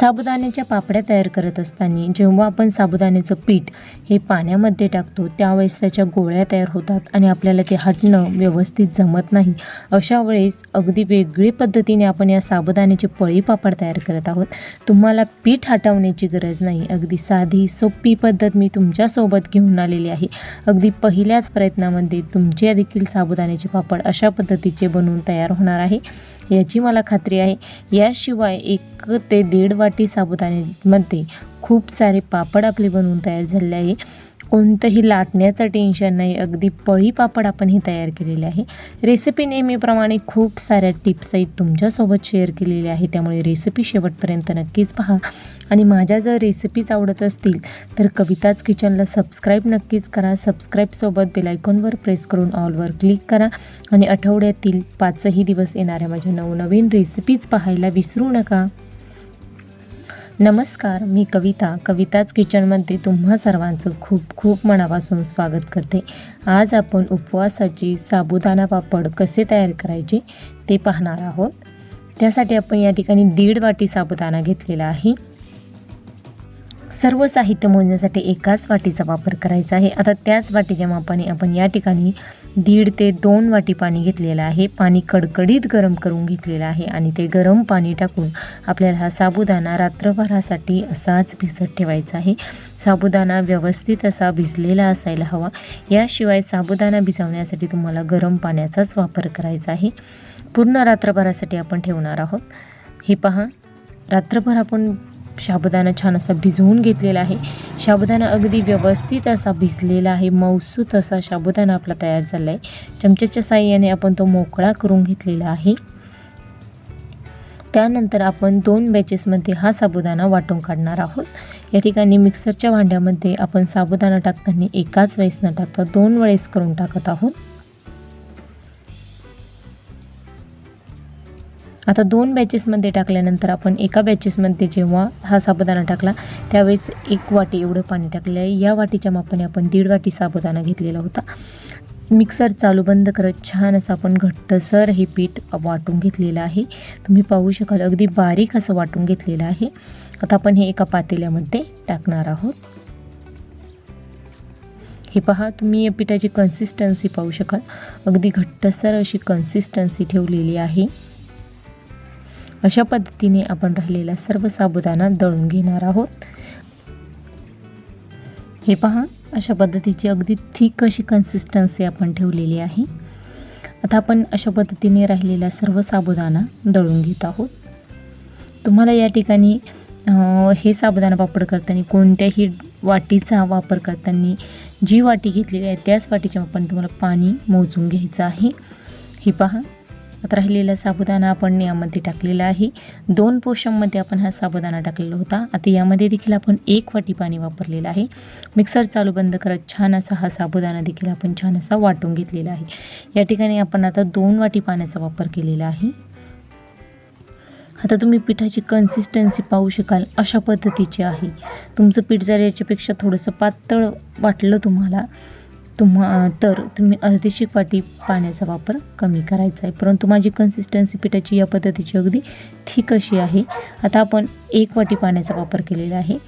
साबुदाण्याच्या पापड्या तयार करत असताना जेव्हा आपण साबुदाण्याचं पीठ हे पाण्यामध्ये टाकतो त्यावेळेस त्याच्या गोळ्या तयार होतात आणि आपल्याला ते हटणं व्यवस्थित जमत नाही. अशा वेळेस अगदी वेगळी पद्धतीने आपण या साबुदाण्याचे पळी पापड तयार करत आहोत. तुम्हाला पीठ हटवण्याची गरज नाही. अगदी साधी सोपी पद्धत मी तुमच्यासोबत घेऊन आलेली आहे. अगदी पहिल्याच प्रयत्नामध्ये तुमचे देखील साबुदाण्याचे पापड अशा पद्धतीचे बनवून तयार होणार आहे. याची मला खात्री आहे. याशिवाय एक ते दीड वाटी साबुदाण्यामध्ये खूप सारे पापड आपले बनवून तयार झालेले आहे. कोणतंही लाटण्याचं टेन्शन नाही. अगदी पळी पापड आपण हे तयार केलेले आहे. रेसिपी नेहमीप्रमाणे खूप साऱ्या टिप्स आहेत तुमच्यासोबत शेअर केलेल्या आहे. त्यामुळे रेसिपी शेवटपर्यंत नक्कीच पहा. आणि माझ्या जर रेसिपीज आवडत असतील तर कविताच किचनला सबस्क्राईब नक्कीच करा. सबस्क्राईबसोबत बेलायकॉनवर प्रेस करून ऑलवर क्लिक करा. आणि आठवड्यातील पाचही दिवस येणाऱ्या माझ्या नवनवीन रेसिपीज पाहायला विसरू नका. नमस्कार मी कविता. कविताच किचनमध्ये तुम्हा सर्वांचं खूप खूप मनापासून स्वागत करते. आज आपण उपवासाची साबुदाणा पापड कसे तयार करायचे ते पाहणार आहोत. त्यासाठी आपण या ठिकाणी दीड वाटी साबुदाणा घेतलेला आहे. सर्व साहित्य मोजण्यासाठी एकाच वाटीचा वापर करायचा आहे. आता त्याच वाटीच्या मापाने आपण या ठिकाणी दीड ते दोन वाटी पाणी घेतलेलं आहे. पाणी कडकडीत गरम करून घेतलेलं आहे आणि ते गरम पाणी टाकून आपल्याला हा साबुदाणा रात्रभरासाठी असाच भिजत ठेवायचा आहे. साबुदाणा व्यवस्थित असा भिजलेला असायला हवा. याशिवाय साबुदाणा भिजवण्यासाठी तुम्हाला गरम पाण्याचाच वापर करायचा आहे. पूर्ण रात्रभरासाठी आपण ठेवणार आहोत. हे पहा रात्रभर आपण साबुदाणा छान असा भिजवून घेतलेला आहे. साबुदाणा अगदी व्यवस्थित असा भिजलेला आहे. मौसूत असा साबुदाणा आपला तयार झाला आहे चमच्याच्या साह्याने आपण तो मोकळा करून घेतलेला आहे. त्यानंतर आपण दोन बॅचेसमध्ये हा साबुदाणा वाटून काढणार आहोत. या ठिकाणी मिक्सरच्या भांड्यामध्ये आपण साबुदाणा टाकताना एकाच वेळेस न टाकता दोन वेळेस करून टाकत आहोत. आता दोन बॅचेसमध्ये टाकल्यानंतर आपण एका बॅचेसमध्ये जेव्हा हा साबुदाणा टाकला त्यावेळेस एक वाटी एवढं पाणी टाकलं आहे. या वाटीच्या मापाने आपण दीड वाटी साबुदाणा घेतलेला होता. मिक्सर चालू बंद करत छान असं आपण घट्टसर हे पीठ वाटून घेतलेलं आहे. तुम्ही पाहू शकाल अगदी बारीक असं वाटून घेतलेलं आहे. आता आपण हे एका पातेल्यामध्ये टाकणार आहोत. हे पहा तुम्ही या पिठाची कन्सिस्टन्सी पाहू शकाल. अगदी घट्टसर अशी कन्सिस्टन्सी ठेवलेली आहे. अशा पद्धतीने आपण राहिलेला सर्व साबुदाणा दळून घेणार आहोत. हे पहा अशा पद्धतीची अगदी थिक अशी कन्सिस्टन्सी आपण ठेवलेली आहे. आता आपण अशा पद्धतीने राहिलेला सर्व साबुदाणा दळून घेत आहोत. तुम्हाला या ठिकाणी हे साबुदाणा वापर करताना कोणत्याही वाटीचा वापर करताना जी वाटी घेतलेली आहे त्याच वाटीच्या आपण तुम्हाला पाणी मोजून घ्यायचं आहे. हे पहा आता राहिलेला साबुदाणा आपण यामध्ये टाकलेला आहे. दोन पोषममध्ये आपण हा साबुदाणा टाकलेला होता. आता यामध्ये देखील आपण एक वाटी पाणी वापरलेलं आहे. मिक्सर चालू बंद करत छान असा हा साबुदाणा देखील आपण छान असा वाटून घेतलेला आहे. या ठिकाणी आपण आता दोन वाटी पाण्याचा वापर केलेला आहे. आता तुम्ही पिठाची कन्सिस्टन्सी पाहू शकाल अशा पद्धतीची आहे. तुमचं पीठ जर याच्यापेक्षा थोडंसं पातळ वाटलं तुम्हाला तुम्हा तर तुम्ही अर्धीशी वाटी पाण्याचा वापर कमी करायचा आहे. परंतु माझी कन्सिस्टन्सी पिठाची या पद्धतीची अगदी थिक अशी आहे. आता आपण एक वाटी पाण्याचा वापर केलेला आहे.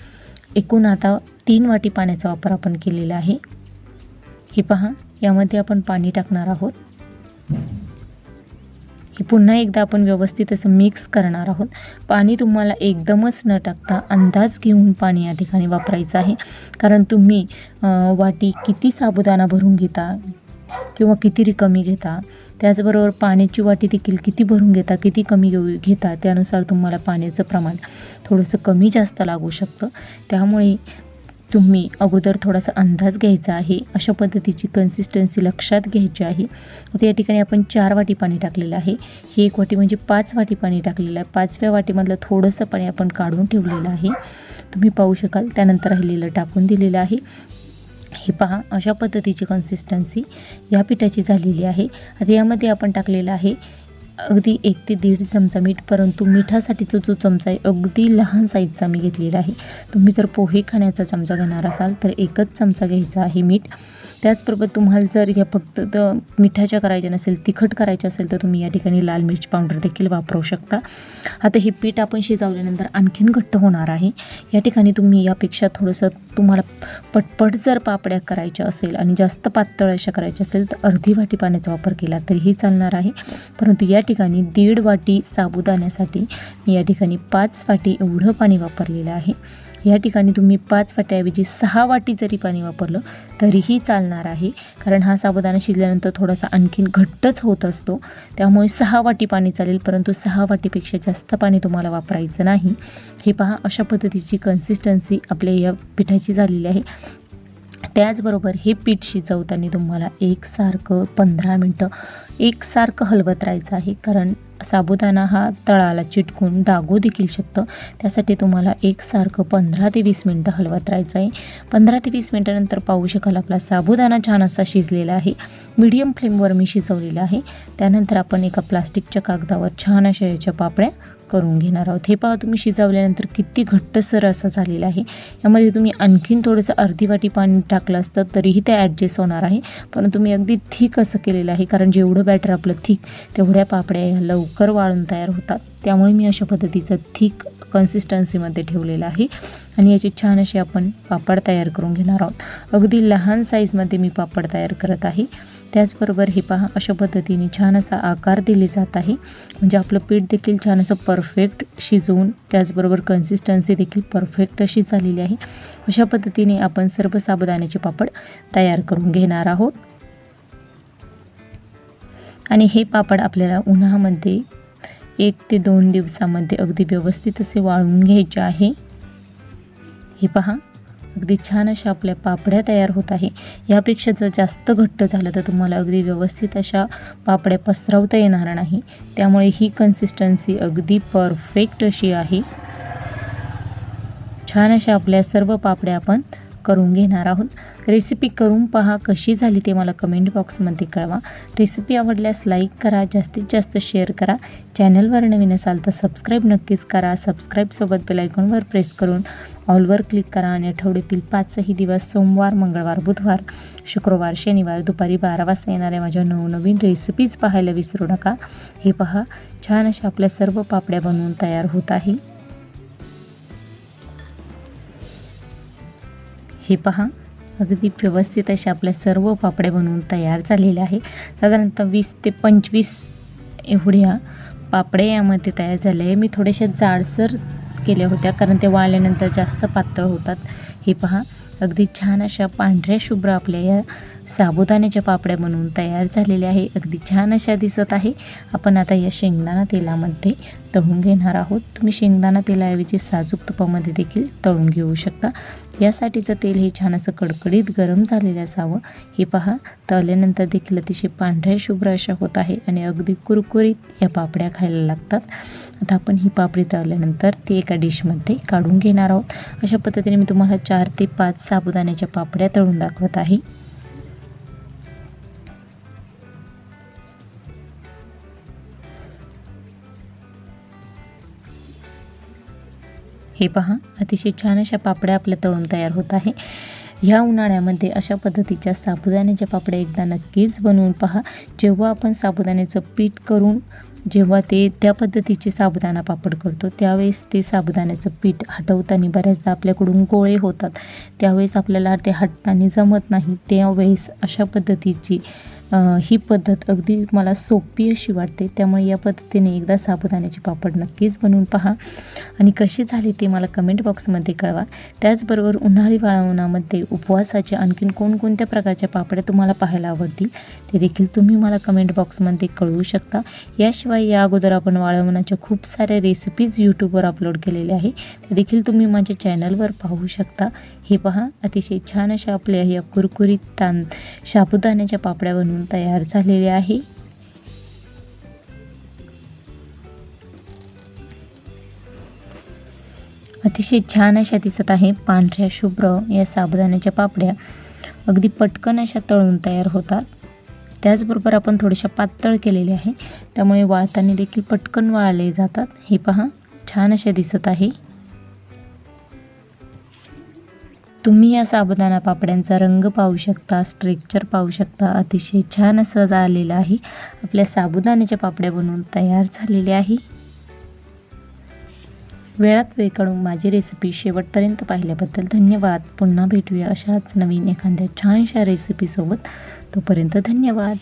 एकूण आता तीन वाटी पाण्याचा वापर आपण केलेला आहे. हे पहा यामध्ये आपण पाणी टाकणार आहोत. हे पुन्हा एकदा आपण व्यवस्थित असं मिक्स करणार आहोत. पाणी तुम्हाला एकदमच न टाकता अंदाज घेऊन पाणी या ठिकाणी वापरायचं आहे. कारण तुम्ही वाटी किती साबुदाणा भरून घेता किंवा किती रिकमी घेता त्याचबरोबर पाण्याची वाटी देखील किती भरून घेता किती कमी घेऊ घेता त्यानुसार तुम्हाला पाण्याचं प्रमाण थोडंसं कमी जास्त लागू शकतं. त्यामुळे तुम्ही अगोदर थोडासा अंदाज घ्यायचा आहे अशा पद्धतीची कन्सिस्टन्सी लक्षात घ्यायची आहे. आता या ठिकाणी आपण चार वाटी पाणी टाकलेलं आहे. ही एक वाटी म्हणजे पाच वाटी पाणी टाकलेलं आहे. पाचव्या वाटीमधलं थोडंसं पाणी आपण काढून ठेवलेलं आहे. तुम्ही पाहू शकाल त्यानंतर राहिलेलं टाकून दिलेलं आहे. हे पहा अशा पद्धतीची कन्सिस्टन्सी या पिठाची झालेली आहे. आता यामध्ये आपण टाकलेलं आहे अगदी एक ते दीड चमचा मीठ परंतु मिठासाठीचा जो चमचा आहे अगदी लहान साईजचा मी घेतलेला आहे. तुम्ही जर पोहे खाण्याचा चमचा घेणार असाल तर एकच चमचा घ्यायचा आहे मीठ. त्याचबरोबर तुम्हाला जर ह्या फक्त मिठाच्या करायच्या नसेल तिखट करायचे असेल तर तुम्ही या ठिकाणी लाल मिरची पावडर देखील वापरू शकता. आता हे पीठ आपण शिजवल्यानंतर आणखीन घट्ट होणार आहे. या ठिकाणी तुम्ही यापेक्षा थोडंसं तुम्हाला पटपट जर पापड्या करायच्या असेल आणि जास्त पातळ अशा करायच्या असेल तर अर्धी वाटी पाण्याचा वापर केला तरीही चालणार आहे. परंतु या ठिकाणी ठिकाणी दीड वाटी साबुदाण्यासाठी मी या ठिकाणी पाच वाटी एवढं पाणी वापरलेलं आहे. या ठिकाणी तुम्ही पाच वाट्याऐवजी सहा वाटी जरी पाणी वापरलं तरीही चालणार आहे. कारण हा साबुदाणा शिजल्यानंतर थोडासा आणखीन घट्टच होत असतो. त्यामुळे सहा वाटी पाणी चालेल परंतु सहा वाटीपेक्षा जास्त पाणी तुम्हाला वापरायचं नाही. हे पहा अशा पद्धतीची कन्सिस्टन्सी आपल्या या पिठाची झालेली आहे. त्याचबरोबर हे पीठ शिजवताना तुम्हाला एकसारखं पंधरा मिनटं एकसारखं हलवत राहायचं आहे. कारण साबुदाणा हा तळाला चिटकून डागू देखील शकतं. त्यासाठी तुम्हाला एकसारखं पंधरा ते वीस मिनटं हलवत राहायचं आहे. पंधरा ते वीस मिनटानंतर पाहू शकाल आपला साबुदाणा छान असा शिजलेला आहे. मीडियम फ्लेमवर मी शिजवलेला आहे. त्यानंतर आपण एका प्लास्टिकच्या कागदावर छान अशा याच्या पापड्या करून घेणार आहोत. हे पहा तुम्ही शिजवल्यानंतर किती घट्टसर असं झालेलं आहे. यामध्ये तुम्ही आणखीन थोडंसं अर्धी वाटी पाणी टाकलं असतं तरीही ते ॲडजस्ट होणार आहे. परंतु मी अगदी थिक असं केलेलं आहे कारण जेवढं बॅटर आपलं थिक तेवढ्या पापड्या ह्या लवकर वाळून तयार होतात. त्यामुळे मी अशा पद्धतीचं थिक कन्सिस्टन्सीमध्ये ठेवलेलं आहे. आणि याचे छान असे आपण पापड तयार करून घेणार आहोत. अगदी लहान साईजमध्ये मी पापड तयार करत आहे. त्याचबरोबर हे पहा अशा पद्धतीने छान असा आकार दिले जात आहे. म्हणजे आपलं पीठ देखील छान असं परफेक्ट शिजवून त्याचबरोबर कन्सिस्टन्सी देखील परफेक्ट अशी झालेली आहे. अशा पद्धतीने आपण सर्व साबुदाण्याचे पापड तयार करून घेणार आहोत. आणि हे पापड आपल्याला उन्हामध्ये एक ते दोन दिवसामध्ये अगदी व्यवस्थित असे वाळून घ्यायचे आहे. हे पहा अगदी छान अशा आपल्या पापड्या तयार होत आहे. यापेक्षा जर जास्त घट्ट झालं तर तुम्हाला अगदी व्यवस्थित अशा पापड्या पसरवता येणार नाही. त्यामुळे ही कन्सिस्टन्सी अगदी परफेक्ट अशी आहे. छान अशा आपल्या सर्व पापड्या आपण करून घेणार आहोत. रेसिपी करून पहा कशी झाली ते मला कमेंट बॉक्समध्ये कळवा. रेसिपी आवडल्यास लाईक करा जास्तीत जास्त शेअर करा. चॅनलवर नवीन असाल तर सबस्क्राईब नक्कीच करा. सबस्क्राईबसोबत बेलायकॉनवर प्रेस करून ऑलवर क्लिक करा आणि आठवड्यातील पाचही दिवस सोमवार मंगळवार बुधवार शुक्रवार शनिवार दुपारी बारा वाजता येणाऱ्या माझ्या नवनवीन रेसिपीज पाहायला विसरू नका. हे पहा छान अशा आपल्या सर्व पापड्या बनवून तयार होत आहे. हे पहा. अगदी व्यवस्थित अशा आपल्या सर्व पापड्या बनवून तयार झालेल्या आहे साधारणतः वीस ते पंचवीस एवढ्या पापड्या यामध्ये तयार झाल्या आहे मी थोड्याशा जाडसर केल्या होत्या कारण ते वाळल्यानंतर जास्त पातळ होतात. हे पहा. अगदी छान अशा पांढऱ्या शुभ्र आपल्या या साबुदाण्याच्या पापड्या बनवून तयार झालेल्या आहे. अगदी छान अशा दिसत आहे. आपण आता या शेंगदाणा तेलामध्ये तळून घेणार आहोत. तुम्ही शेंगदाणा तेलाऐवजी साजूक तुपामध्ये देखील तळून घेऊ शकता. यासाठीचं तेल हे छान असं कडकडीत गरम झालेलं असावं. हे पहा तळल्यानंतर देखील अतिशय पांढऱ्या शुभ्र अशा होत आहे आणि अगदी कुरकुरीत या पापड्या खायला लागतात. आता आपण ही पापडी तळल्यानंतर ती एका डिशमध्ये काढून घेणार आहोत. अशा पद्धतीने मी तुम्हाला चार ते पाच साबुदाण्याच्या पापड्या तळून दाखवत आहे. हे पहा अतिशय छान अशा पापड्या आपल्या तळून तयार होत आहे. ह्या उन्हाळ्यामध्ये अशा पद्धतीच्या साबुदाण्याच्या पापड्या एकदा नक्कीच बनवून पहा. जेव्हा आपण साबुदाण्याचं पीठ करून जेव्हा ते त्या पद्धतीचे साबुदाणा पापड करतो त्यावेळेस ते साबुदाण्याचं पीठ हटवताना बऱ्याचदा आपल्याकडून गोळे होतात. त्यावेळेस आपल्याला ते हटताना जमत नाही. त्यावेळेस अशा पद्धतीची ही पद्धत अगदी मला सोपी अशी वाटते. त्यामुळे या पद्धतीने एकदा साबुदाण्याचे पापड नक्कीच बनवून पहा. आणि कसे झाले ते मला कमेंट बॉक्समध्ये कळवा. त्याचबरोबर उन्हाळी वाळवणामध्ये उपवासाचे आणखीन कोणकोणत्या प्रकारच्या पापड्या तुम्हाला पाहायला आवडतील ते देखील तुम्ही मला कमेंट बॉक्समध्ये कळवू शकता. याशिवाय या अगोदर आपण वाळवणाच्या खूप साऱ्या रेसिपीज यूट्यूबवर अपलोड केलेल्या आहे ते देखील तुम्ही माझ्या चॅनलवर पाहू शकता. हे पहा अतिशय छान अशा आपल्या या कुरकुरीत तान साबुदाण्याच्या पापड्या बनवून तयार झालेले आहे. अतिशय छान अशा दिसत आहे पांढऱ्या शुभ्र या साबुदाण्याच्या पापड्या. अगदी पटकन अशा तळून तयार होतात. त्याचबरोबर आपण थोडेशा पातळ केलेले आहे. त्यामुळे वाळताना देखील पटकन वाळले जातात. हे पहा छान अशा दिसत आहे. तुम्ही या साबुदाणा पापड्यांचा रंग पाहू शकता स्ट्रेक्चर पाहू शकता. अतिशय छान असं झालेलं आहे. आपल्या साबुदाण्याच्या पापड्या बनवून तयार झालेल्या आहे. वेळात वेळ काढून माझी रेसिपी शेवटपर्यंत पाहिल्याबद्दल धन्यवाद. पुन्हा भेटूया अशाच नवीन एखाद्या छानशा रेसिपीसोबत तोपर्यंत धन्यवाद.